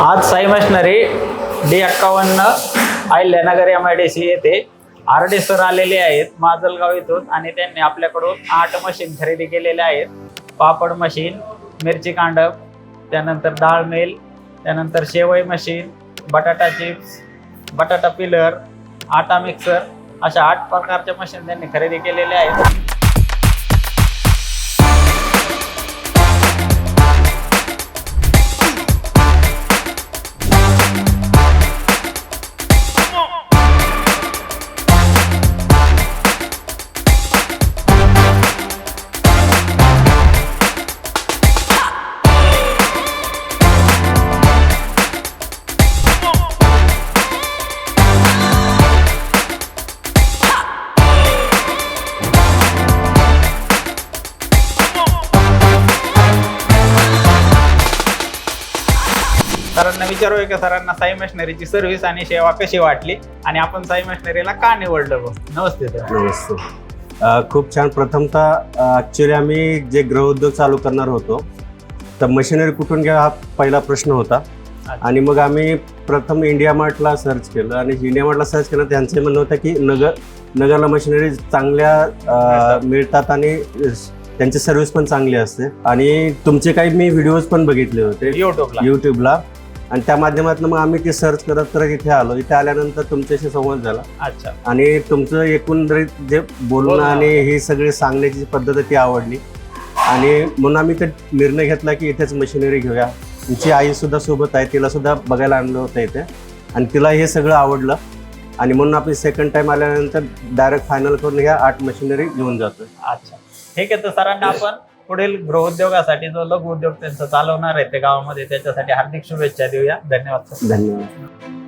आज Sai machinery D एक्कावन्न Ahilyanagar M I D C येथे आर डी सर आलेले आहेत माजलगाव इथून आणि त्यांनी आपल्याकडून आठ मशीन खरेदी केलेल्या आहेत. पापड मशीन मिरची कांडप त्यानंतर डाळ मिल त्यानंतर शेवई मशीन बटाटा चिप्स बटाटा पिलर आटा मिक्सर अशा आठ प्रकारच्या मशीन त्यांनी खरेदी केलेल्या आहेत. सरांना विचारूया की सरांना साई मशिनरीची सर्व्हिस आणि सेवा कशी वाटली? आणि आपण साई मशिनरीला का निवडलं बघ? नमस्ते सर. नमस्ते. अ, खूप छान. प्रथमतः ॲक्च्युली आम्ही जे गृहउद्योग चालू करणार होतो तर मशिनरी कुठून घ्या हा पहिला प्रश्न होता. आणि मग आम्ही प्रथम इंडिया मार्टला सर्च केलं. आणि इंडिया मार्टला सर्च केलं त्यांचं म्हणणं होतं की नगर नगरला मशिनरी चांगल्या अ, मिळतात. आणि त्यांची सर्व्हिस पण चांगली असते. आणि तुमचे काही मी व्हिडिओज पण बघितले होते. युट्यूबला यूट्यूबला आणि त्या माध्यमातून मग आम्ही ते सर्च करत करत इथे आलो. इथे आल्यानंतर तुमच्याशी संवाद झाला. अच्छा. आणि तुमचं एकंदरीत जे बोलणं. आणि ही सगळी सांगण्याची पद्धत ती आवडली. आणि म्हणून आम्ही ते निर्णय घेतला की इथेच मशिनरी घेऊया. तुमची आई सुद्धा सोबत आहे. तिला सुद्धा बघायला आणलं होतं इथे. आणि तिला हे सगळं आवडलं. आणि म्हणून आपण सेकंड टाइम आल्यानंतर डायरेक्ट फायनल करून ह्या आठ मशिनरी घेऊन जातोय. अच्छा. ठीक आहे तर सरांना आपण पुढील गृहउद्योगासाठी जो लघु उद्योग त्यांचा चालवणार आहे ते गावामध्ये त्याच्यासाठी हार्दिक शुभेच्छा देऊया. धन्यवाद सर. धन्यवाद.